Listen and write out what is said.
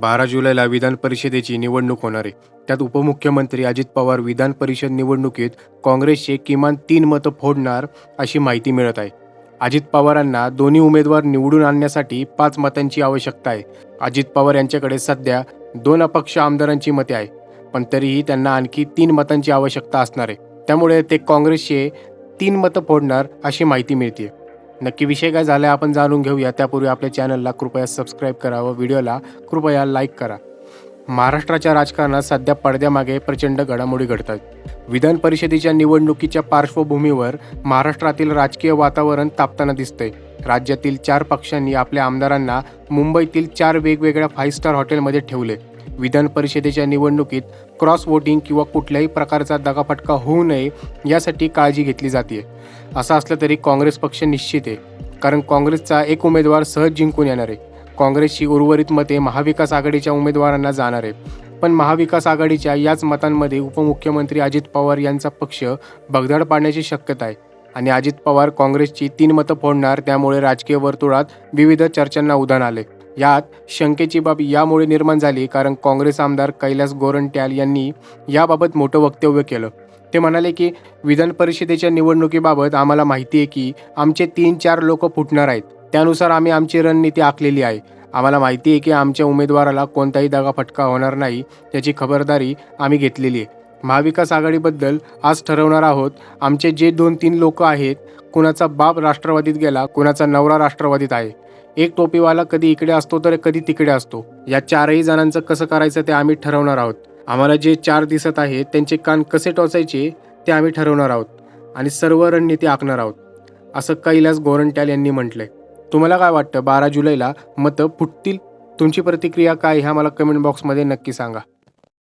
बारा जुलैला विधान परिषदेची निवडणूक होणार आहे. त्यात उपमुख्यमंत्री अजित पवार विधान परिषद निवडणुकीत काँग्रेसचे किमान तीन मतं फोडणार अशी माहिती मिळत आहे. अजित पवारांना दोन्ही उमेदवार निवडून आणण्यासाठी पाच मतांची आवश्यकता आहे. अजित पवार यांच्याकडे सध्या दोन अपक्ष आमदारांची मते आहे पण तरीही त्यांना आणखी तीन मतांची आवश्यकता असणार आहे. त्यामुळे ते काँग्रेसचे तीन मतं फोडणार अशी माहिती मिळते नक्की विषय काय झाला आपण जाणून घेऊया. त्यापूर्वी आपल्या चॅनलला कृपया सबस्क्राईब करा व व्हिडिओला कृपया लाईक करा. महाराष्ट्राच्या राजकारणात सध्या पडद्यामागे प्रचंड घडामोडी घडतात विधान परिषदेच्या निवडणुकीच्या पार्श्वभूमीवर महाराष्ट्रातील राजकीय वातावरण तापताना दिसतंय. राज्यातील चार पक्षांनी आपल्या आमदारांना मुंबईतील चार वेगवेगळ्या फाईव्ह स्टार हॉटेलमध्ये ठेवले. विधान परिषदेच्या निवडणुकीत क्रॉस वोटिंग किंवा कुठल्याही प्रकारचा दगाफटका होऊ नये यासाठी काळजी घेतली जाते. असं असलं तरी काँग्रेस पक्ष निश्चित आहे. कारण काँग्रेसचा एक उमेदवार सहज जिंकून येणार आहे. काँग्रेसची उर्वरित मते महाविकास आघाडीच्या उमेदवारांना जाणार आहे पण महाविकास आघाडीच्या याच मतांमध्ये उपमुख्यमंत्री अजित पवार यांचा पक्ष भगदाड पाडण्याची शक्यता आहे. आणि अजित पवार काँग्रेसची तीन मतं फोडणार त्यामुळे राजकीय वर्तुळात विविध चर्चांना उधाण आले यात शंकेची बाब यामुळे निर्माण झाली कारण काँग्रेस आमदार कैलास गोरंट्याल यांनी याबाबत मोठं वक्तव्य केलं. ते म्हणाले की विधान परिषदेच्या निवडणुकीबाबत आम्हाला माहिती आहे की आमचे तीन चार लोक फुटणार आहेत. त्यानुसार आम्ही आमची रणनीती आखलेली आहे. आम्हाला माहिती आहे की आमच्या उमेदवाराला कोणताही दगा फटका होणार नाही याची खबरदारी आम्ही घेतलेली आहे. महाविकास आघाडीबद्दल आज ठरवणार आहोत आमचे जे दोन तीन लोक आहेत कुणाचा बाप राष्ट्रवादीत गेला कुणाचा नवरा राष्ट्रवादीत आहे. एक टोपीवाला कधी इकडे असतो तर कधी तिकडे असतो. या चारही जणांचं कसं करायचं ते आम्ही ठरवणार आहोत. आम्हाला जे चार दिसत आहे त्यांचे कान कसे टोचायचे ते आम्ही ठरवणार आहोत. आणि सर्व रणनीती आखणार आहोत. असं कैलास गोरंट्याल यांनी म्हटलंय. तुम्हाला काय वाटतं? बारा जुलैला मतं फुटतील? तुमची प्रतिक्रिया काय ह्या मला कमेंट बॉक्समध्ये नक्की सांगा.